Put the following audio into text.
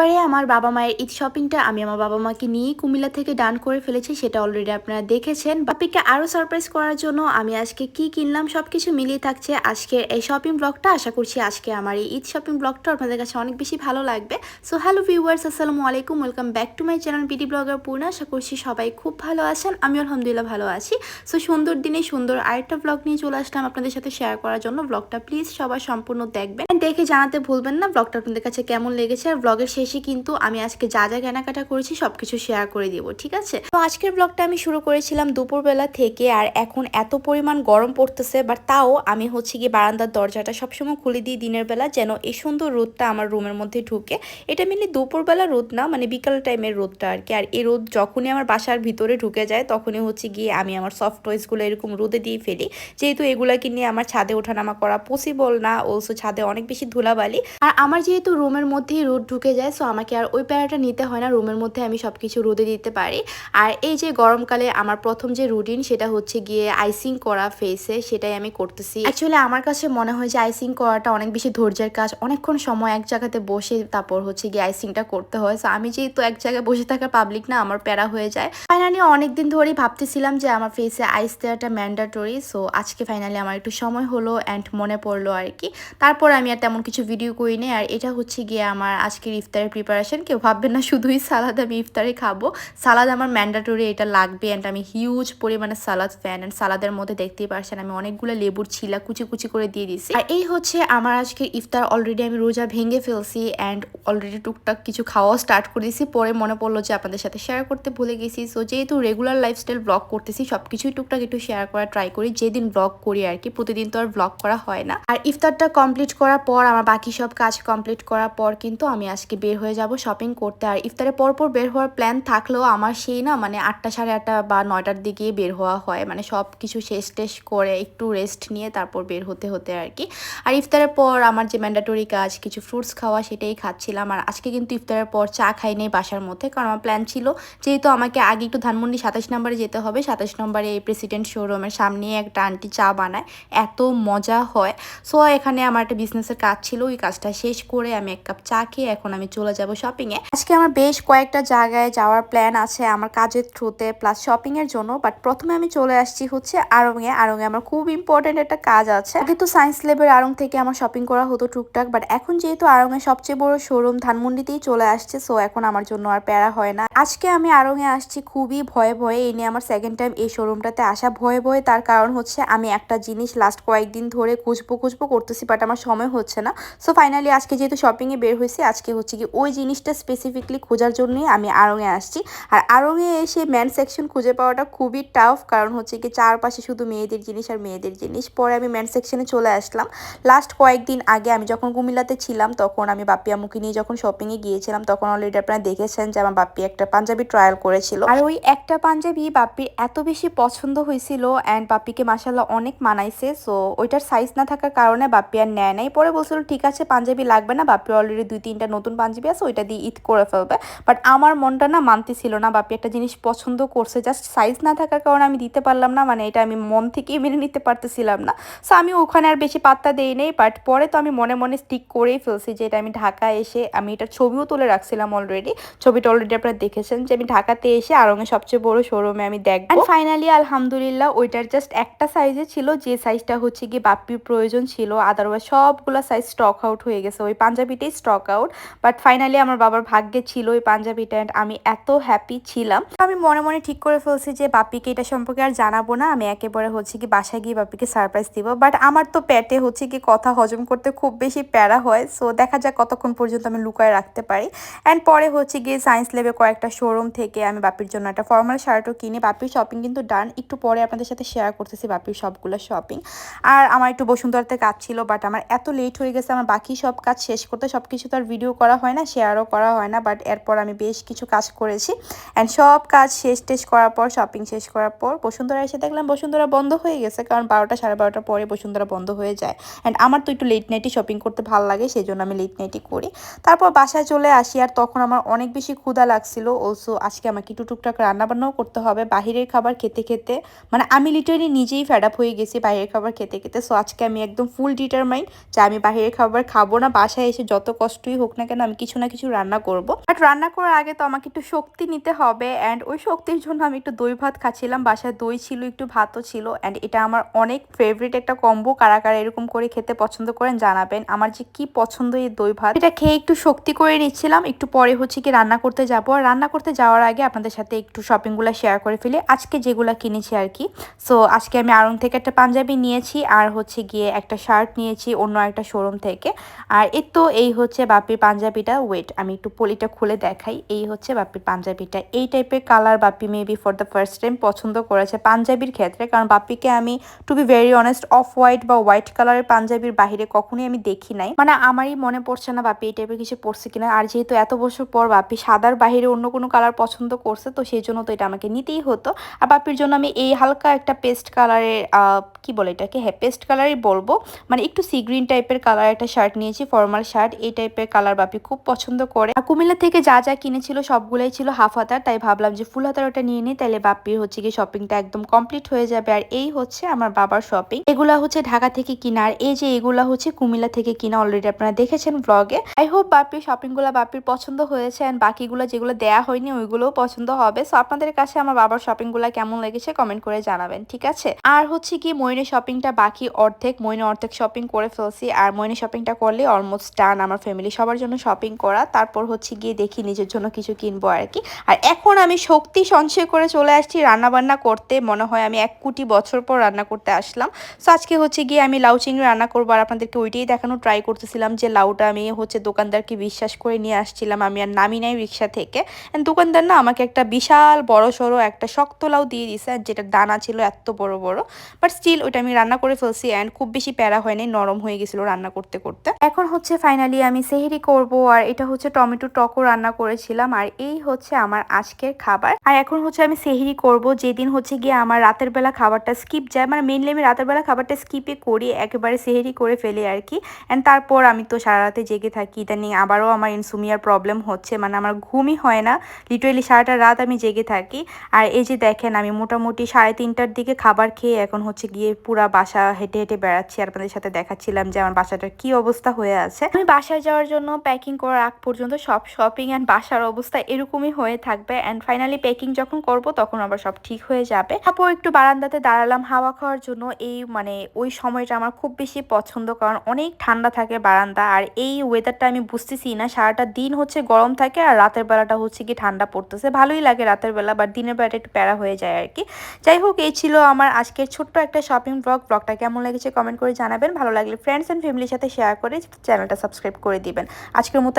এবারে আমার বাবা মায়ের ঈদ শপিংটা আমি আমার বাবা মাকে নিয়ে কুমিল্লা থেকে ডান করে ফেলেছি, সেটা অলরেডি আপনারা দেখেছেন। বাপিকে আরও সারপ্রাইজ করার জন্য আমি আজকে কি কিনলাম সব কিছু মিলিয়ে থাকছে আজকে এই শপিং ব্লগটা আশা করছি আজকে আমার এই ঈদ শপিং ব্লগটা আপনাদের কাছে অনেক বেশি ভালো লাগবে। সো হ্যালো ভিউয়ার্স আসসালামু আলাইকুম welcome back to my channel BD blogger Purna আশা করছি সবাই খুব ভালো আছেন, আমি আলহামদুলিল্লাহ ভালো আছি। সো সুন্দর দিনে সুন্দর আরেকটা ব্লগ নিয়ে চলে আসলাম আপনাদের সাথে শেয়ার করার জন্য। ব্লগটা প্লিজ সবাই সম্পূর্ণ দেখবেন। দেখে জানাতে ভুলবেন না ব্লগটা আপনাদের কাছে কেমন লেগেছে, আর ব্লগের শেষে কিন্তু আমি আজকে যা যা কেনাকাটা করেছি সবকিছু শেয়ার করে দিব, ঠিক আছে? তো আজকের ব্লগটা আমি শুরু করেছিলাম দুপুরবেলা থেকে আর এখন এত পরিমাণ গরম পড়তেছে বাট তাও আমি হচ্ছে গিয়ে বারান্দার দরজাটা সবসময় খুলে দিই দিনের বেলা যেন এই সুন্দর রোদটা আমার রুমের মধ্যে ঢুকে। এটা মেনলি দুপুরবেলা রোদ না মানে বিকাল টাইমের রোদটা আর কি। আর এই রোদ যখনই আমার বাসার ভিতরে ঢুকে যায়, তখনই হচ্ছে গিয়ে আমি আমার সফট টয়েসগুলো এরকম রোদে দিয়ে ফেলি। যেহেতু এগুলাকে নিয়ে আমার ছাদে ওঠানামা করা পসিবল না অলসো ছাদে অনেক বেশি ধুলাবালি। আর আমার যেহেতু রুমের মধ্যেই রোদ ঢুকে যায় সো আমাকে আর ওই প্যারাটা নিতে হয় না। রুমের মধ্যে আমি সব কিছু রোদে দিতে পারি। আর এই যে গরমকালে আমার প্রথম যে রুটিন সেটা হচ্ছে গিয়ে আইসিং করা ফেসে সেটাই আমি করতেছি। অ্যাকচুয়ালি আমার কাছে মনে হয় যে আইসিং করাটা অনেক বেশি ধৈর্যের কাজ। অনেকক্ষণ সময় এক জায়গাতে বসে তারপর হচ্ছে গিয়ে আইসিংটা করতে হয়। সো আমি যেহেতু এক জায়গায় বসে থাকা পাবলিক না, আমার প্যারা হয়ে যায়। ফাইনালি অনেকদিন ধরেই ভাবতেছিলাম যে আমার ফেসে আইস দেওয়াটা ম্যান্ডাটরি সো আজকে ফাইনালি আমার একটু সময় হলো অ্যান্ড মনে পড়ল আর কি তারপর আমি আর তেমন কিছু ভিডিও করি নি আর এটা হচ্ছে গিয়ে আমার আজকের ইফতারের প্রিপারেশন কেউ ভাববেন না শুধুই সালাদ আমি ইফতারে খাব। সালাদ আমার ম্যান্ডাটরি এটা লাগবে অ্যান্ড আমি হিউজ পরিমাণে সালাদ ফ্যান অ্যান্ড সালাদের মধ্যে দেখতেই পারছেন আমি অনেকগুলো লেবুর ছিলা কুচি কুচি করে দিয়ে দিয়েছি আর এই হচ্ছে আমার আজকের ইফতার অলরেডি আমি রোজা ভেঙে ফেলছি অ্যান্ড অলরেডি টুকটাক কিছু খাওয়া স্টার্ট করে দিয়েছি পরে মনে পড়ল যে আপনাদের সাথে শেয়ার করতে ভুলে গেছি। সো যেহেতু রেগুলার লাইফস্টাইল ব্লগ করতেছি সব কিছুই টুকটাক একটু শেয়ার করা ট্রাই করি। যেদিন ব্লগ করি আর কি, প্রতিদিন তো আর ব্লগ করা হয় না। আর ইফতারটা কমপ্লিট করার পর, আমার বাকি সব কাজ কমপ্লিট করার পর কিন্তু আমি আজকে বের হয়ে যাব শপিং করতে। আর ইফতারের পরপর বের হওয়ার প্ল্যান থাকলেও আমার সেই না মানে আটটা সাড়ে আটটা বা নয়টার দিকে বের হওয়া হয়। মানে সব কিছু শেষ টেস করে একটু রেস্ট নিয়ে তারপর বের হতে হতে আর কি। আর ইফতারের পর আমার যে ম্যান্ডাটরি কাজ, কিছু ফ্রুটস খাওয়া সেটাই খাচ্ছিলাম। আর আজকে কিন্তু ইফতারের পর চা খাই নেই বাসার মধ্যে, কারণ আমার প্ল্যান ছিল যেহেতু আমাকে আগে একটু ধানমন্ডি সাতাশ নম্বরে যেতে হবে। সাতাশ নম্বরে এই প্রেসিডেন্ট শোরুমের সামনে একটা আন্টি চা বানায়। এত মজা হয়। সো এখানে আমার একটা বিজনেসের কাজ ছিল। ওই কাজটা শেষ করে আমি এক কাপ চা খেয়ে এখন আমি চলে যাব শপিংয়ে আজকে আমার বেশ কয়েকটা জায়গায় যাওয়ার প্ল্যান আছে আমার কাজের থ্রুতে প্লাস শপিংয়ের জন্য বাট প্রথমে আমি চলে আসছি হচ্ছে আড়ংয়ে আড়ংয়ে আমার খুব ইম্পর্টেন্ট একটা কাজ আছে। আগে তো সায়েন্স ল্যাবের আড়ং থেকে আমার শপিং করা হতো টুকটাক বাট এখন যেহেতু আড়ংয়ে সবচেয়ে বড় শোরুম ধানমন্ডিতেই চলে আসছে সো এখন আমার জন্য আর প্যারা হয় না। আজকে আমি আড়ংয়ে আসছি খুবই ভয়ে ভয়ে, এই নিয়ে আমার সেকেন্ড টাইম এই শোরুমটাতে আসা ভয়ে ভয়ে, তার কারণ হচ্ছে আমি একটা জিনিস লাস্ট কয়েকদিন ধরে খুঁজবো খুঁজবো করতেছি বাট আমার সময় হচ্ছে না। সো ফাইনালি আজকে যেহেতু শপিংয়ে বের হয়েছি, আজকে হচ্ছে কি ওই জিনিসটা স্পেসিফিকলি খোঁজার জন্যই আমি আড়ংয়ে আসছি। আর আড়ংয়ে এসে ম্যান সেকশন খুঁজে পাওয়াটা খুবই টাফ কারণ হচ্ছে কি চারপাশে শুধু মেয়েদের জিনিস আর মেয়েদের জিনিস। পরে আমি ম্যান সেকশনে চলে আসলাম। লাস্ট কয়েকদিন আগে আমি যখন কুমিল্লাতে ছিলাম, তখন আমি বাপ্পি আমুকে নিয়ে যখন শপিংয়ে গিয়েছিলাম, তখন অলরেডি আপনারা দেখেছেন যে আমার বাপ্পি একটা পাঞ্জাবি ট্রায়াল করেছিল। আর ওই একটা পাঞ্জাবি বাপ্পির এত বেশি পছন্দ হয়েছিল অ্যান্ড বাপ্পিকে মাসাল্লাহ অনেক মানাইছে সো ওইটার সাইজ না থাকার কারণে বাপ্পি আর নেয় নাই। পরে বলছিল, ঠিক আছে, পাঞ্জাবি লাগবে না। বাপ্পি অলরেডি দুই তিনটা নতুন পাঞ্জাবি আছে ওইটা দিয়ে ঈদ করে ফেলবে। বাট আমার মনটা না মানতে ছিল না বাপ্পি একটা জিনিস পছন্দ করছে জাস্ট সাইজ না থাকার কারণে আমি দিতে পারলাম না মানে এটা আমি মন থেকেই মেনে নিতে পারতেছিলাম না। সো আমি ওখানে আর বেশি পাত্তা দেই নেই বাট পরে তো আমি মনে মনে স্টিক করেই ফেলছি যে এটা আমি ঢাকায় এসে আমি এটা ছবিও তুলে রাখছিলাম অলরেডি ছবিটা অলরেডি আপনারা দেখেছেন যে আমি ঢাকাতে এসে আরঙে সবচেয়ে বড় শোরুমে আমি দেখব। ফাইনালি আলহামদুলিল্লাহ, ওইটার জাস্ট একটা সাইজে ছিল, যে সাইজটা হচ্ছে কি বাপ্পির প্রয়োজন ছিল আদারওয়াইজ সবগুলো সাইজ স্টক আউট হয়ে গেছে, ওই পাঞ্জাবিটাই স্টক আউট বাট ফাইনালি আমার বাবার ভাগ্যে ছিল ওই পাঞ্জাবিটা অ্যান্ড আমি এত হ্যাপি ছিলাম। আমি মনে মনে ঠিক করে ফেলছি যে বাপ্পিকে এটা সম্পর্কে আর জানাব না। আমি একেবারে হচ্ছে কি বাসায় গিয়ে বাপ্পিকে সারপ্রাইজ দিব। বাট আমার তো পেটে হচ্ছে কি কথা হজম করতে খুব বেশি প্যারা হয়। সো দেখা যাক কতক্ষণ পর্যন্ত আমি লুকায় রাখতে পারি। অ্যান্ড পরে হচ্ছে গিয়ে সায়েন্স লেবে কয়েকটা শোরুম থেকে আমি বাপির জন্য একটা ফর্মাল শার্টও কিনে। বাপির শপিং কিন্তু ডান একটু পরে আপনাদের সাথে শেয়ার করতেছি বাপির সবগুলো শপিং আর আমার একটু বসুন্ধরাতে কাজ ছিল বাট আমার এত লেট হয়ে গেছে। আমার বাকি সব কাজ শেষ করতে সব কিছু তো আর ভিডিও করা হয় না। শেয়ারও করা হয় না বাট এরপর আমি বেশ কিছু কাজ করেছি। অ্যান্ড সব কাজ শেষ টেস করার পর শপিং শেষ করার পর বসুন্ধরা এসে দেখলাম বসুন্ধরা বন্ধ হয়ে গেছে, কারণ বারোটা সাড়ে বারোটার পরে বসুন্ধরা বন্ধ হয়ে যায়। অ্যান্ড আমার তো একটু লেট নাইটই শপিং করতে ভালো লাগে সেই জন্য আমি লেট নাইটই করি। তারপর বাসায় চলে আসি, আর তখন আমার অনেক বেশি ক্ষুধা লাগছিল। অলসো আজকে আমাকে একটু টুকটাক রান্নাবান্নাও করতে হবে, বাহিরের খাবার খেতে খেতে। মানে আমি লিটারেলি নিজেই ফ্যাড আপ হয়ে গেছি বাইরের খাবার খেতে খেতে সো আজকে আমি একদম ফুল ডিটারমাইন্ড যে আমি বাহিরের খাবার খাব না, বাসায় এসে যত কষ্টই হোক না কেন আমি কিছু না কিছু রান্না করব। বাট রান্না করার আগে তো আমাকে একটু শক্তি নিতে হবে অ্যান্ড ওই শক্তির জন্য আমি একটু দই ভাত খাচ্ছিলাম। বাসায় দই ছিল, একটু ভাতও ছিল অ্যান্ড এটা আমার অনেক ফেভারিট একটা কম্বো কারা কারা এরকম করে খেতে পছন্দ করেন জানাবেন। আমার যে কি পছন্দ এই দই ভাত, এটা খেয়ে একটু শক্তি করে নিচ্ছিলাম। একটু পরে হচ্ছে কি রান্না করতে যাব। আর রান্না করতে যাওয়ার আগে আপনাদের সাথে একটু শপিংগুলো শেয়ার করে ফেলি। আজকে যেগুলো কিনেছি আর কি। সো আজকে আমি আড়ং থেকে একটা পাঞ্জাবি নিয়েছি আর হচ্ছে গিয়ে একটা শার্ট নিয়েছি অন্য একটা শোরুম থেকে। আর এই তো এই হচ্ছে বাপির পাঞ্জাবিটা। ওয়েট আমি একটু পলিটা খুলে দেখাই। এই হচ্ছে বাপির পাঞ্জাবিটা। এই টাইপের colour Bapi maybe for the first time পছন্দ করেছে পাঞ্জাবির ক্ষেত্রে। কারণ বাপিকে আমি to be very honest off white বা হোয়াইট কালারের পাঞ্জাবির বাহিরে কখনোই আমি দেখি নাই। মানে আমারই মনে পড়ছে না বাপি এই টাইপের কিছু পড়ছে কিনা। আর যেহেতু এত বছর পর বাপি সাদার বাহিরে অন্য কোনো কালার পছন্দ করছে, তো সেই জন্য তো এটা আমাকে নিতেই হতো। আর বাপির জন্য আমি এই হালকা একটা পেস্ট কালারের কি বলে এটাকে? হ্যাঁ পেস্ট কালারই বলব। মানে একটু সি গ্রিন টাইপের কালার একটা শার্ট নিয়েছি ফর্মাল শার্ট এই টাইপের কালার বাপি খুব পছন্দ করে। আর কুমিল্লা থেকে যা যা কিনেছিল সবগুলোই ছিল হাফ হাতার, তাই ভাবলাম যে ফুল হাতার ওটা নিয়ে নিই তাহলে বাপির হচ্ছে কি শপিংটা একদম কমপ্লিট হয়ে যাবে। আর এই হচ্ছে আমার বাবার শপিং এগুলা হচ্ছে ঢাকা থেকে কিনা, আর এই যে এগুলা হচ্ছে কুমিল্লা থেকে কিনা অলরেডি আপনারা দেখেছেন ব্লগে আই হোপ বাপির শপিংগুলা বাপির পছন্দ হয়েছে অ্যান্ড বাকিগুলো যেগুলো দেয়া হয়নি ওইগুলোও পছন্দ হবে। সো আপনাদের কাছে আমার বাবার শপিংগুলা কেমন লেগেছে কমেন্ট করে জানাবেন, ঠিক আছে? আর হচ্ছে কি মইনের শপিংটা বাকি অর্ধেক মইনে অর্ধেক শপিং করে ফেলছি, আর মইনে শপিংটা করলে অলমোস্ট ডান আমার ফ্যামিলি সবার জন্য শপিং করা, তারপর হচ্ছে গিয়ে দেখি নিজের জন্য কিছু কিনবো আর কি। আর এখন আমি শক্তি সঞ্চয় করে চলে আসছি রান্না বান্না করতে, মনে হয় আমি এক কোটি বছর পর রান্না করতে আসলাম। সো আজকে হচ্ছে গিয়ে আমি লাউ চিংড়ি রান্না করব আর আপনাদেরকে ওইটাই দেখানো ট্রাই করতেছিলাম যে লাউটা আমি হচ্ছে দোকানদারকে বিশ্বাস করে নিয়ে আসছিলাম, আমি আর নামি নাই রিক্সা থেকে। দোকানদার না আমাকে একটা বিশাল বড় সড়ো একটা শক্ত লাউ দিয়ে দিছে যেটা দানা ছিল এত বড় বড়। বাট স্টিল ওইটা আমি রান্না করে ফেলছি অ্যান্ড খুব বেশি প্যারা হয়নি, নরম হয়ে গেছিল রান্না করতে করতে। এখন হচ্ছে ফাইনালি আমি সেহেরি করব আর এটা হচ্ছে টমেটো টকও রান্না করেছিলাম, আর এই হচ্ছে আমার আজকের খাবার। আর এখন হচ্ছে আমি সেহেরি করব, যেদিন হচ্ছে গিয়ে আমার রাতের বেলা খাবারটা স্কিপ যায় মানে মেনলি আমি রাতের বেলা খাবারটা স্কিপে করি, একেবারে সেহেরি করে ফেলি আর কি। অ্যান্ড তারপর আমি তো সারা রাতে জেগে থাকি, ইদানিং আবারও আমার ইনসুমিয়ার প্রবলেম হচ্ছে মানে আমার ঘুমই হয় না। লিটারেলি সারাটা রাত আমি জেগে থাকি। আর এই যে দেখেন, আমি মোটামুটি সাড়ে তিনটার দিকে খাবার খেয়ে এখন হচ্ছে গিয়ে পুরা বাসা হেঁটে হেঁটে বেড়াচ্ছি, আর আপনাদের সাথে দেখাচ্ছিলাম যে আমার বাসাটার কি অবস্থা হয়ে আছে। আমি বাসায় যাওয়ার জন্য প্যাকিং করার আগ পর্যন্ত সব শপিং অ্যান্ড বাসার অবস্থা এরকমই হয়ে থাকবে অ্যান্ড ফাইনালি প্যাকিং যখন করব তখন আবার সব ঠিক হয়ে যাবে। তারপর একটু বারান্দাতে দাঁড়ালাম হাওয়া খাওয়ার জন্য। এই মানে ওই সময়টা আমার খুব বেশি পছন্দ কারণ অনেক ঠান্ডা থাকে বারান্দা আর এই ওয়েদারটা আমি বুঝতেছি না। সারাটা দিন হচ্ছে গরম থাকে আর রাতের বেলাটা হচ্ছে কি ঠান্ডা পড়তেছে। ভালোই লাগে রাতের বেলা বা দিনের বেলাটা একটু প্যারা হয়ে যায় আর কি। যাই হোক, এই ছিল আমার আজকের ছোট্ট একটা শপিং ব্লগ ব্লগটা কেমন লেগেছে কমেন্ট করে জানাবেন। ভালো লাগলে ফ্রেন্ডস অ্যান্ড ফ্যামিলির সাথে শেয়ার করে চ্যানেলটা সাবস্ক্রাইব করে দিবেন। আজকের মতো